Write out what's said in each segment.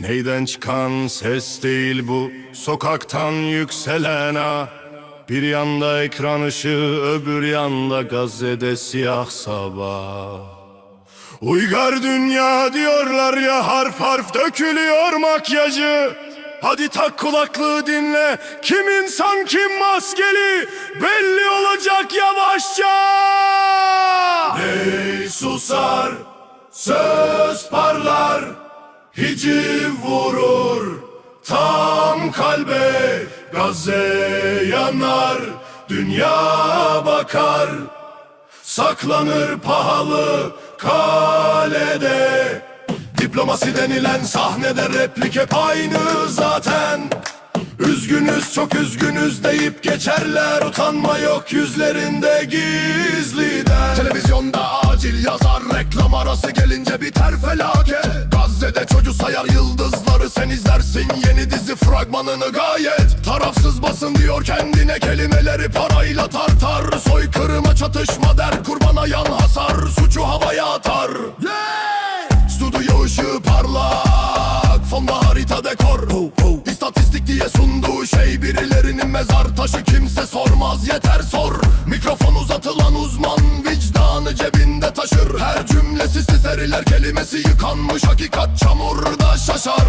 Neyden çıkan ses değil bu sokaktan yükselen ha Bir yanda ekran ışığı öbür yanda gazete siyah sabah. Uygar dünya diyorlar ya harf harf dökülüyor makyajı. Hadi tak kulaklığı dinle kim insan kim maskeli belli olacak yavaşça. Ney susar söz Hiciv vurur tam kalbe Gazze yanar dünya bakar. Saklanır pahalı kalede. Diplomasi denilen sahnede replik hep aynı zaten. Üzgünüz çok üzgünüz deyip geçerler Utanma yok yüzlerinde gizliden. Televizyonda acil yazar reklam arası gelince biter felaket Çocuğu sayar yıldızları sen izlersin Yeni dizi fragmanını. Gayet Tarafsız basın diyor kendine kelimeleri parayla tartar. Soykırıma çatışma der kurbana yan hasar. Suçu havaya atar. Stüdyo ışığı parlak Fonda harita dekor. İstatistik diye sunduğu şey Birilerinin mezar taşı kimse sormaz Yeter sor. Mikrofon uzatılan uzman Her cümlesi siseriler kelimesi yıkanmış. Hakikat çamurda şaşar.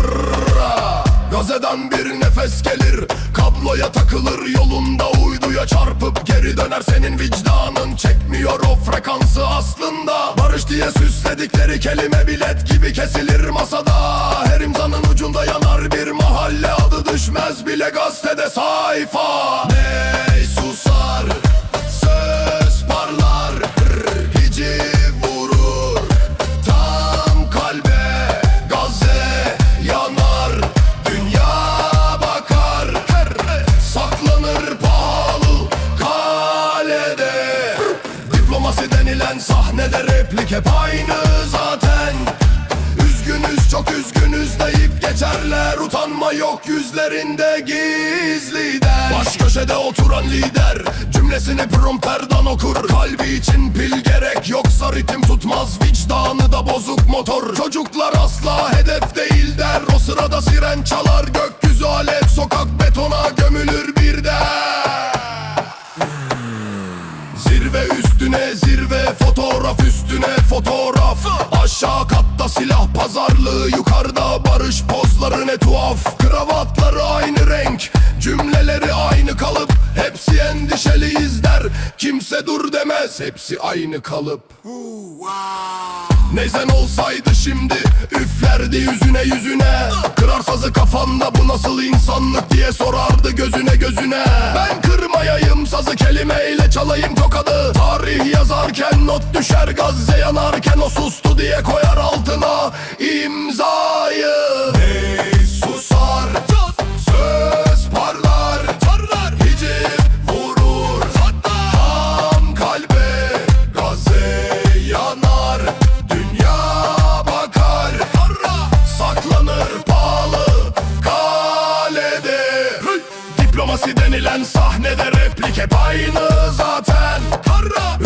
Gazeden bir nefes gelir. Kabloya takılır. Yolunda uyduya çarpıp Geri döner. Senin vicdanın Çekmiyor o frekansı aslında. Barış diye süsledikleri kelime bilet gibi kesilir masada. Her imzanın ucunda yanar bir mahalle. Adı düşmez bile gazetede sayfa. Ney susar denilen sahnede replik hep aynı zaten. Üzgünüz çok üzgünüz deyip geçerler. Utanma yok yüzlerinde gizliden Baş köşede oturan lider Cümlesini prompterdan okur. Kalbi için pil gerek yoksa ritim tutmaz. Vicdanı da bozuk motor. Çocuklar asla hedef değil der. O sırada siren çalar gökyüzü Katta silah pazarlığı yukarıda barış pozları ne tuhaf. Kravatları aynı renk cümleleri aynı kalıp Hepsi endişeli izler kimse dur demez hepsi aynı kalıp. Neyzen olsaydı şimdi üflerdi yüzüne yüzüne. Kırar sazı kafanda bu nasıl insanlık diye sorardı gözüne gözüne sazı kelimeyle çalayım tokadı. Tarih yazarken not düşer gazze yanarken o sustu diye koyar altına imzayı aynı zaten.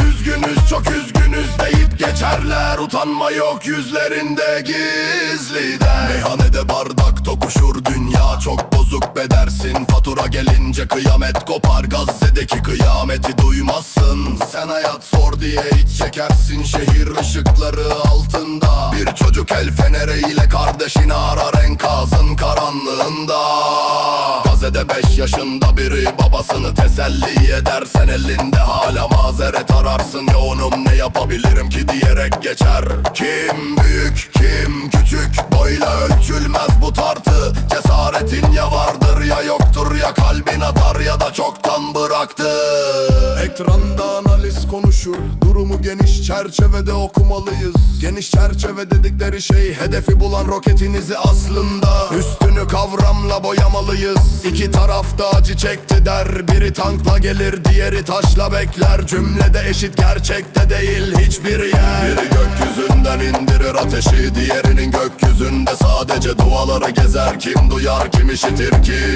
Üzgünüz çok üzgünüz deyip geçerler. Utanma yok yüzlerinde gizliden. Meyhanede bardak tokuşur dünya çok bozuk bedersin Fatura gelince kıyamet kopar Gazze'deki kıyameti duymazsın. Sen hayat sor diye iç çekersin Şehir ışıkları altında. Bir çocuk el feneriyle kardeşini arar enkazın karanlığında Gazze'de beş yaşında biri babasını teselli edersen elinde hala mazeret ararsın. Yoğunum ne yapabilirim ki diyerek geçer. Kim büyük kim küçük boyla ölçülmez bu tartı. Cesaretin ya vardır ya yoktur ya kalbin atar ya da çoktan bıraktı. Ekranda analiz konuşur Durumu geniş çerçevede okumalıyız. Geniş çerçeve dedikleri şey Hedefi bulan roketinizi aslında. Üstünü kavramla boyamalıyız. İki tarafta acı çekti der. Biri tankla gelir diğeri taşla bekler. Cümlede eşit gerçekte değil. Hiçbir yer. Biri gökyüzünden indirir ateşi Diğerinin gökyüzünde sadece duaları gezer. Kim duyar kim işitir ki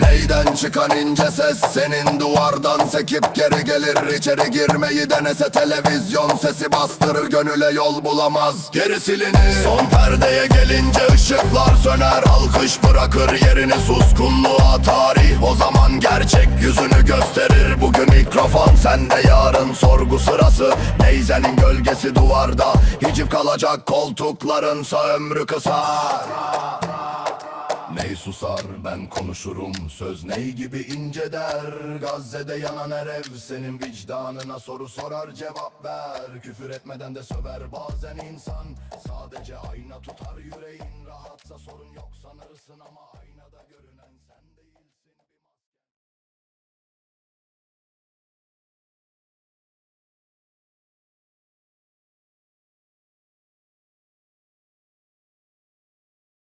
Neyden çıkan ince ses senin duvardan sekip geri gelir. İçeri girmeyi denese televizyon sesi bastırır gönüle yol bulamaz. Geri silinir. Son perdeye gelince ışıklar söner. Alkış bırakır yerini suskunluğa. Tarih o zaman gerçek yüzünü gösterir. Bugün mikrofon sende yarın sorgu sırası. Neyzenin gölgesi duvarda hiciv kalacak koltuklarınsa ömrü kısa Ney susar ben konuşurum. Söz ney gibi ince der Gazze'de yanan her ev Senin vicdanına soru sorar cevap ver. Küfür etmeden de söver bazen insan. Sadece ayna tutar yüreğin. Rahatsa sorun yok sanırsın ama ayna